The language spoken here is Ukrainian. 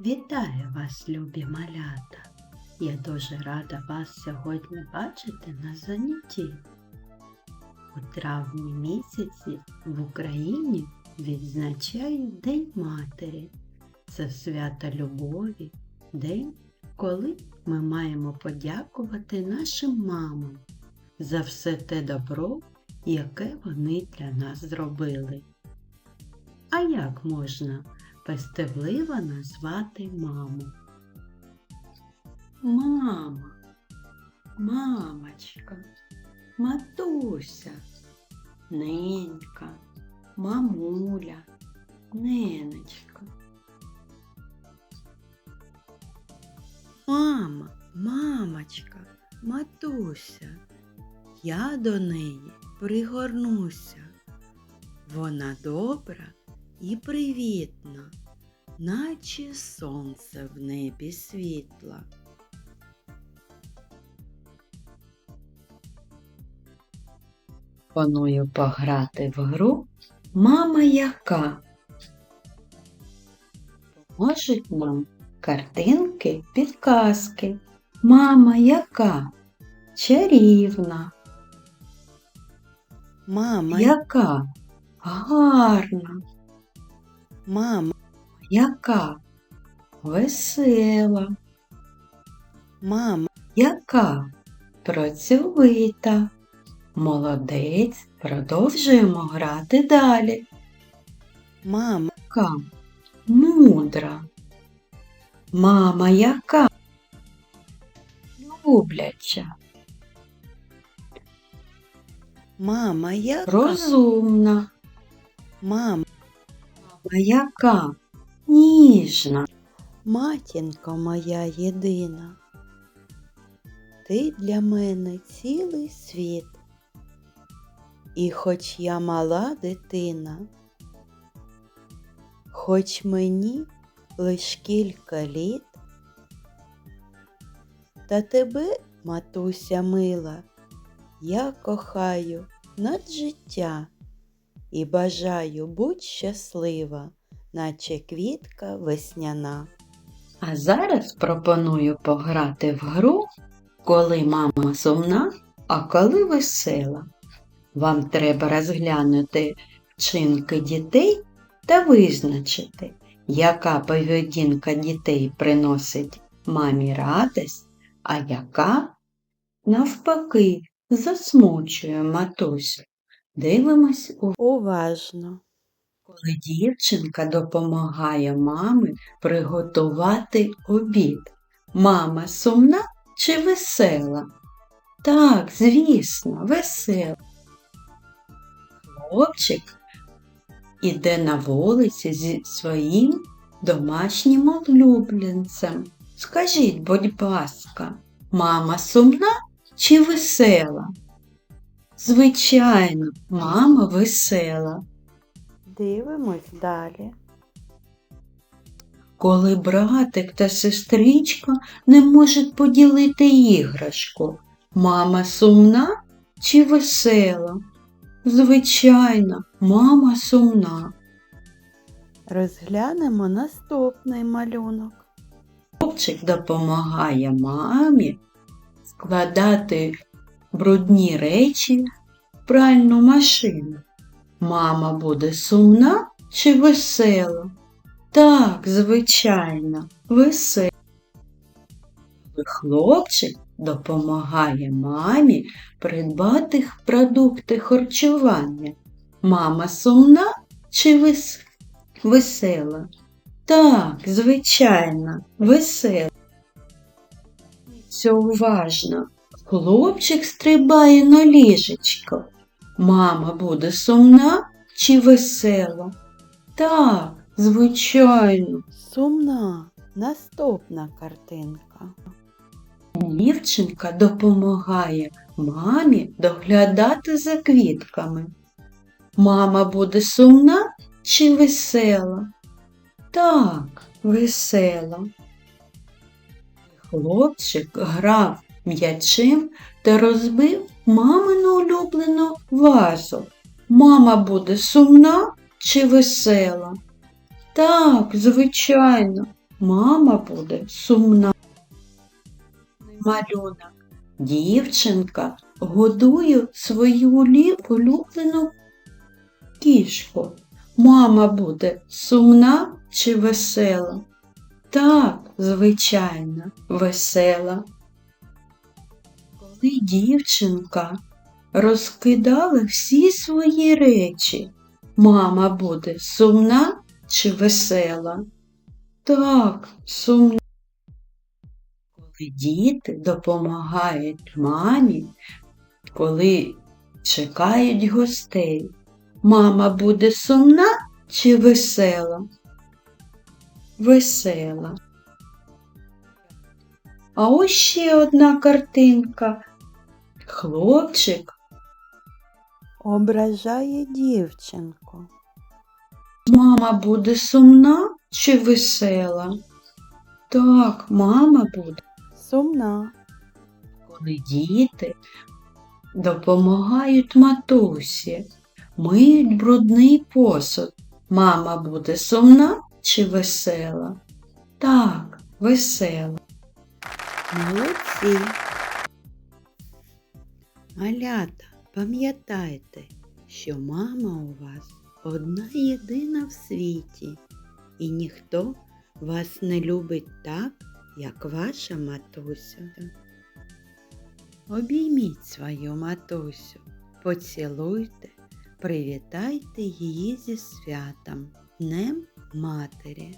Вітаю вас, любі малята! Я дуже рада вас сьогодні бачити на занятті. У травні місяці в Україні відзначають День Матері. Це свято любові, день, коли ми маємо подякувати нашим мамам за все те добро, яке вони для нас зробили. А як можна пестевливо назвати маму? Мама, мамочка, матуся, ненька, мамуля, ненечка. Мама, мамочка, матуся, я до неї пригорнуся. Вона добра і привітна, наче сонце в небі світла. Пропоную пограти в гру Мама яка. Поможуть нам картинки, підказки. Мама яка? Чарівна. Мама, Яка? Гарна. Мама, Яка? Весела. мама, Яка? Працьовита. Молодець. Продовжуємо грати далі. мама, Яка? Мудра. Мама яка? Любляча. мама, яка? Розумна. Мама, Мама яка? Ніжна. матінко моя єдина. Ти для мене цілий світ. І хоч я мала дитина, хоч мені лиш кілька літ, та тебе, матуся мила, я кохаю над життя і бажаю будь щаслива, наче квітка весняна. А зараз пропоную пограти в гру, коли мама сумна, а коли весела. Вам треба розглянути вчинки дітей та визначити, яка поведінка дітей приносить мамі радість, а яка, навпаки, засмучує матусю. Дивимось Уважно. коли дівчинка допомагає мамі приготувати обід. Мама сумна чи весела? Так, звісно, весела. Хлопчик іде на вулиці зі своїм домашнім улюбленцем. Скажіть, будь ласка, мама сумна чи весела? Звичайно, мама весела. Дивимось далі. Коли братик та сестричка не можуть поділити іграшку, мама сумна чи весела? Звичайно, мама сумна. Розглянемо наступний малюнок. Хлопчик допомагає мамі складати брудні речі пральну машину. Мама буде сумна чи весела? Так, звичайно, весела. Хлопчик допомагає мамі придбати продукти харчування. Мама сумна чи вес... весела? Так, звичайно, весела. Все уважно. Хлопчик стрибає на ліжечко. Мама буде сумна чи весела? Так, звичайно. Сумна. Наступна картинка. Дівчинка допомагає мамі доглядати за квітками. Мама буде сумна чи весела? Так, весела. Хлопчик грав м'ячем та розбив мамину улюблену вазу. Мама буде сумна чи весела? Так, звичайно, мама буде сумна. Малюнок. Дівчинка годує свою улюблену кішку. Мама буде сумна чи весела? Так, звичайно, весела. Коли дівчинка розкидала всі свої речі, мама буде сумна чи весела? Так, сумна. Коли діти допомагають мамі, коли чекають гостей, мама буде сумна чи весела? Весела. А ось ще одна картинка. Хлопчик, Ображає дівчинку. мама буде сумна чи весела? Так, мама буде. Сумна. коли діти допомагають матусі, миють брудний посуд, мама буде сумна чи весела? Так, весела. Молодці. Малята, пам'ятайте, що мама у вас одна єдина в світі, і ніхто вас не любить так, як ваша матуся. Обійміть свою матусю, поцілуйте, привітайте її зі святом, Днем Матері.